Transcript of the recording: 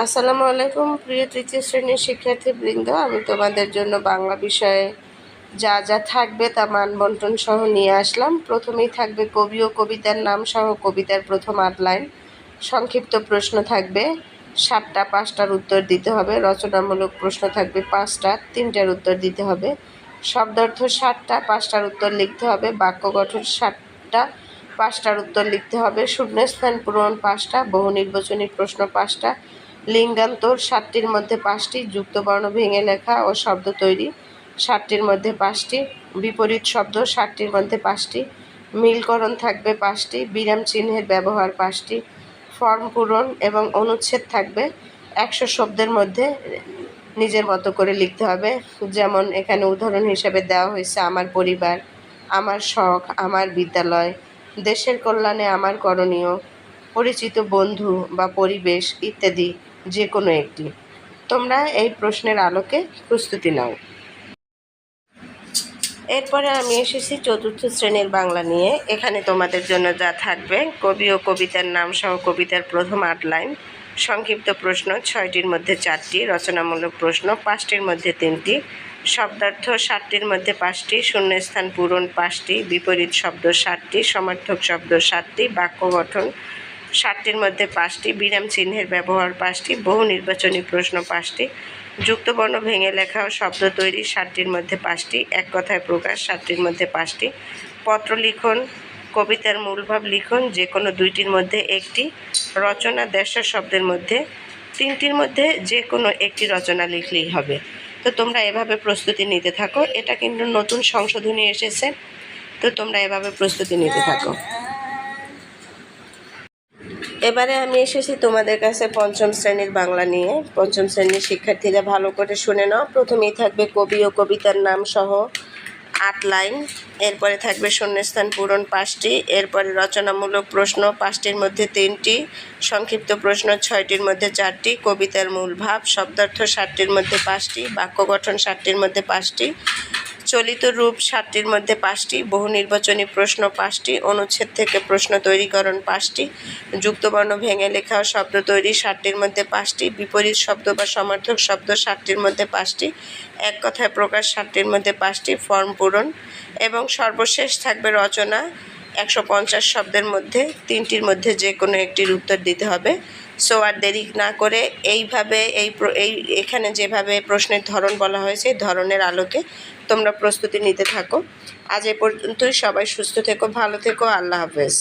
আসসালামু আলাইকুম, প্রিয় তৃতীয় শ্রেণির শিক্ষার্থীবৃন্দ। আমি তোমাদের জন্য বাংলা বিষয়ে যা যা থাকবে তা মানবন্টন সহ নিয়ে আসলাম। প্রথমেই থাকবে কবি ও কবিতার নাম সহ কবিতার প্রথম আট লাইন। সংক্ষিপ্ত প্রশ্ন থাকবে, সাতটা, পাঁচটার উত্তর দিতে হবে। রচনামূলক প্রশ্ন থাকবে, পাঁচটা, তিনটার উত্তর দিতে হবে। শব্দার্থ সাতটা, পাঁচটার উত্তর লিখতে হবে। বাক্য গঠন সাতটা, পাঁচটার উত্তর লিখতে হবে। শূন্যস্থান পূরণ পাঁচটা, বহু নির্বাচনী প্রশ্ন পাঁচটা। লিঙ্গান্তর সাতটির মধ্যে পাঁচটি, যুক্তবর্ণ, ভেঙে লেখা ও শব্দ তৈরি সাতটির মধ্যে পাঁচটি, বিপরীত শব্দ সাতটির মধ্যে পাঁচটি, মিলকরণ থাকবে পাঁচটি, বিরাম চিহ্নের ব্যবহার পাঁচটি, ফর্ম পূরণ এবং অনুচ্ছেদ থাকবে একশো শব্দের মধ্যে নিজের মতো করে লিখতে হবে। যেমন এখানে উদাহরণ হিসেবে দেওয়া হয়েছে, আমার পরিবার, আমার শখ, আমার বিদ্যালয়, দেশের কল্যাণে আমার করণীয়, পরিচিত বন্ধু বা পরিবেশ ইত্যাদি। যে কোনো একটি। তোমরা এই প্রশ্নের আলোকে প্রস্তুতি নাও। এরপরে আমি এসেছি চতুর্থ শ্রেণির বাংলা নিয়ে। এখানে তোমাদের জন্য যা থাকবে, কবি ও কবিতার নাম সহ কবিতার প্রথম আট লাইন। সংক্ষিপ্ত প্রশ্ন, ছয়টির মধ্যে চারটি। রচনামূলক প্রশ্ন, পাঁচটির মধ্যে তিনটি। শব্দার্থ, ষাটটির মধ্যে পাঁচটি। শূন্যস্থান পূরণ, পাঁচটি। বিপরীত শব্দ, ষাটটি। সমার্থক শব্দ, ষাটটি। বাক্য গঠন ষাটটির মধ্যে পাঁচটি, বিরাম চিহ্নের ব্যবহার পাঁচটি, বহু নির্বাচনী প্রশ্ন পাঁচটি যুক্তবর্ণ ভেঙে লেখা শব্দ তৈরি ষাটটির মধ্যে পাঁচটি, এক কথায় প্রকাশ ষাটটির মধ্যে পাঁচটি, পত্র লিখন, কবিতার মূলভাব লিখন, যে কোনো দুইটির মধ্যে একটি, রচনা দেড়শো শব্দের মধ্যে, তিনটির মধ্যে যে কোনো একটি রচনা লিখলেই হবে। তো তোমরা এভাবে প্রস্তুতি নিতে থাকো, এটা কিন্তু নতুন সংশোধনী এসেছে, তো তোমরা এভাবে প্রস্তুতি নিতে থাকো। এবারে আমি এসেছি তোমাদের কাছে পঞ্চম শ্রেণির বাংলা নিয়ে। পঞ্চম শ্রেণির শিক্ষার্থীরা ভালো করে শুনে নাও। প্রথমেই থাকবে কবি ও কবিতার নাম সহ আট লাইন। এরপরে থাকবে শূন্যস্থান পূরণ পাঁচটি। এরপরে রচনামূলক প্রশ্ন, পাঁচটির মধ্যে তিনটি। সংক্ষিপ্ত প্রশ্ন, ছয়টির মধ্যে চারটি। কবিতার মূল ভাব, শব্দার্থ ষাটটির মধ্যে পাঁচটি। বাক্য গঠন ষাটটির মধ্যে পাঁচটি। চলিত রূপ সাতটির মধ্যে পাঁচটি বহু নির্বাচনী প্রশ্ন পাঁচটি, অনুচ্ছেদ থেকে প্রশ্ন তৈরিকরণ পাঁচটি, যুক্তবর্ণ ভেঙে লেখা শব্দ তৈরি সাতটির মধ্যে পাঁচটি, বিপরীত শব্দ বা সমার্থক শব্দ সাতটির মধ্যে পাঁচটি, এক কথায় প্রকাশ সাতটির মধ্যে পাঁচটি, ফর্ম পূরণ, এবং সর্বশেষ থাকবে রচনা একশো পঞ্চাশ শব্দের মধ্যে, তিনটির মধ্যে যে কোনো একটির উত্তর দিতে হবে। সো আর দেরি না করে এইভাবে এই এই, এখানে যেভাবে প্রশ্নের ধরন বলা হয়েছে ধরনের আলোকে তোমরা প্রস্তুতি নিতে থাকো। আজ এ পর্যন্তই, সবাই সুস্থ থেকো, ভালো থেকো, আল্লাহ হাফেজ।